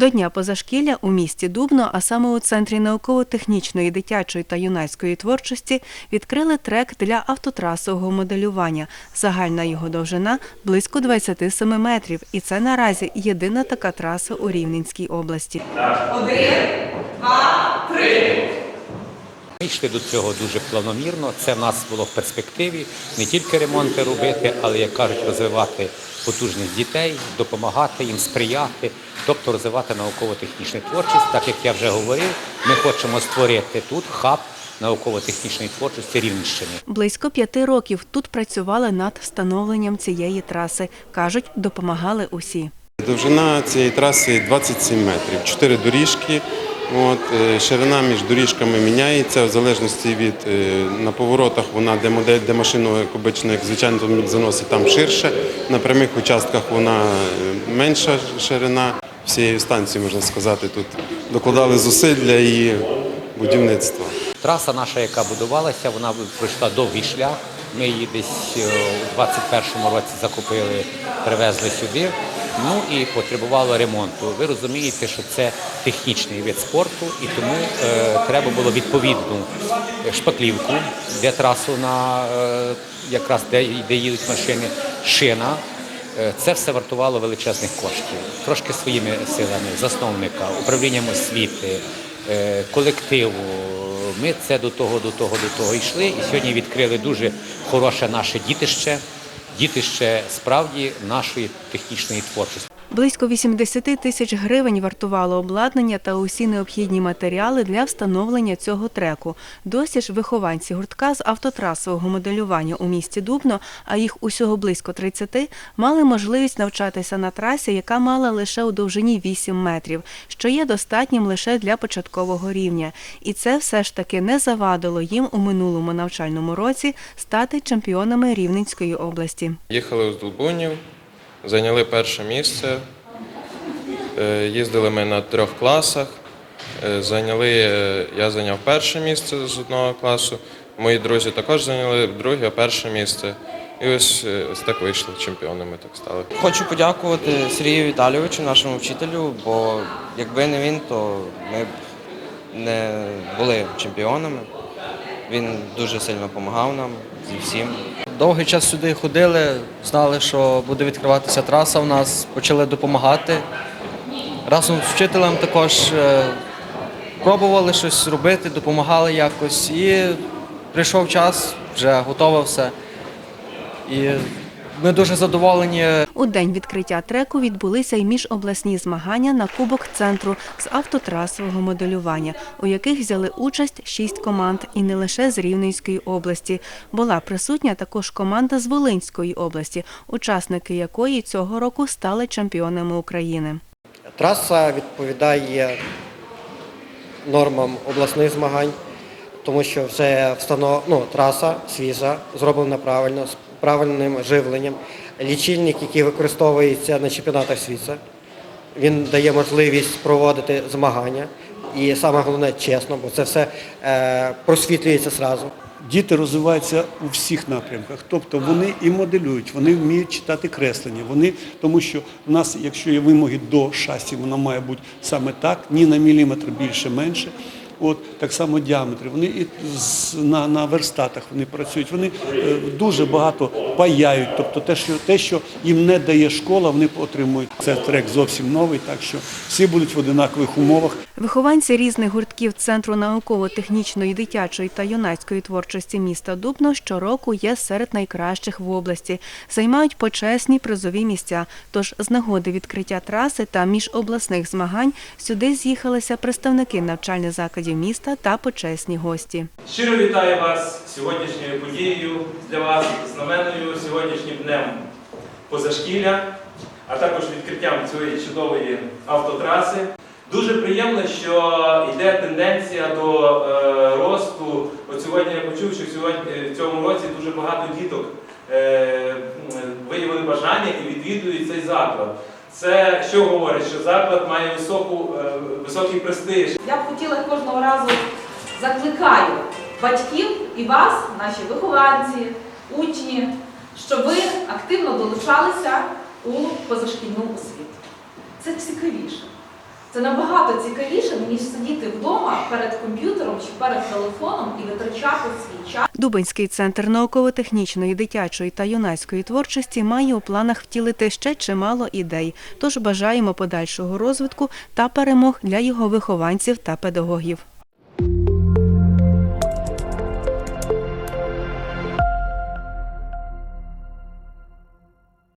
До Дня позашкілля у місті Дубно, а саме у Центрі науково-технічної дитячої та юнацької творчості, відкрили трек для автотрасового моделювання. Загальна його довжина близько 27 метрів, і це наразі єдина така траса у Рівненській області. Ми йшли до цього дуже планомірно. Це в нас було в перспективі не тільки ремонти робити, але як кажуть, розвивати потужність дітей, допомагати їм сприяти, тобто розвивати науково-технічну творчість. Так як я вже говорив, ми хочемо створити тут хаб науково-технічної творчості Рівненщини. Близько п'яти років тут працювали над встановленням цієї траси. Кажуть, допомагали усі. Довжина цієї траси 27 метрів, чотири доріжки. От, е, ширина між доріжками міняється в залежності від е, на поворотах вона де модель, де машину як обично, як звичайно заносить там ширше. На прямих участках вона е, менша ширина. Всієї станції, можна сказати, тут докладали зусиль для її будівництва. Траса наша, яка будувалася, вона пройшла довгий шлях. Ми її десь у 21-му році закупили, привезли сюди. Ну і потребувало ремонту. Ви розумієте, що це технічний вид спорту, і тому е, треба було відповідну шпаклівку, де трасу на е, якраз де, де їдуть машини, шина. Е, Це все вартувало величезних коштів. Трошки своїми силами засновника, управлінням освіти, е, колективу. Ми це до того, до того, до того йшли. І сьогодні відкрили дуже хороше наше дітище, дітище справді нашої технічної творчості. Близько 80 тисяч гривень вартувало обладнання та усі необхідні матеріали для встановлення цього треку. Досі ж вихованці гуртка з автотрасового моделювання у місті Дубно, а їх усього близько 30, мали можливість навчатися на трасі, яка мала лише у довжині 8 метрів, що є достатнім лише для початкового рівня. І це все ж таки не завадило їм у минулому навчальному році стати чемпіонами Рівненської області. Їхали з Долбунів, зайняли перше місце. Е, Їздили ми на трьох класах. Е, Зайняли, е, я зайняв перше місце з одного класу. Мої друзі також зайняли друге, а перше місце. І ось, ось так вийшли чемпіонами, так стали. Хочу подякувати Сергію Віталійовичу, нашому вчителю, бо якби не він, то ми б не були чемпіонами. Він дуже сильно допомагав нам зі всім. Довгий час сюди ходили, знали, що буде відкриватися траса в нас, почали допомагати. Разом з вчителем також е, пробували щось робити, допомагали якось. І прийшов час, вже готове все. І ми дуже задоволені У день відкриття треку відбулися й міжобласні змагання на Кубок центру з автотрасового моделювання, у яких взяли участь шість команд, і не лише з Рівненської області. Була присутня також команда з Волинської області, учасники якої цього року стали чемпіонами України. Траса відповідає нормам обласних змагань, тому що вже встанов... ну, траса свіжа, зроблена правильно, правильним живленням. Лічильник, який використовується на чемпіонатах світу, він дає можливість проводити змагання. І саме головне чесно, бо це все е, просвітлюється зразу. Діти розвиваються у всіх напрямках, тобто вони і моделюють, вони вміють читати креслення. Вони, тому що в нас, якщо є вимоги до шасі, воно має бути саме так, ні на міліметр більше, менше. От так само діаметри. Вони і на, на верстатах вони працюють. Вони е, дуже багато паяють. Тобто те, що те, що їм не дає школа, вони отримують. Це трек зовсім новий, так що всі будуть в одинакових умовах. Вихованці різних гуртків Центру науково-технічної дитячої та юнацької творчості міста Дубно щороку є серед найкращих в області. Займають почесні призові місця. Тож з нагоди відкриття траси та міжобласних змагань сюди з'їхалися представники навчальних закладів міста та почесні гості. Щиро вітаю вас сьогоднішньою подією для вас, знаменною сьогоднішнім днем позашкілля, а також відкриттям цієї чудової автотраси. Дуже приємно, що йде тенденція до е, росту. От сьогодні я почув, що сьогодні в цьому році дуже багато діток е, виявили бажання і відвідують цей заклад. Це що говорить, що заклад має високу, е, високий престиж. Я б хотіла кожного разу закликаю батьків і вас, наші вихованці, учні, щоб ви активно долучалися у позашкільну освіту. Це цікавіше. Це набагато цікавіше, ніж сидіти вдома перед комп'ютером чи перед телефоном і витрачати свій час. Дубинський центр науково-технічної, дитячої та юнацької творчості має у планах втілити ще чимало ідей. Тож бажаємо подальшого розвитку та перемог для його вихованців та педагогів.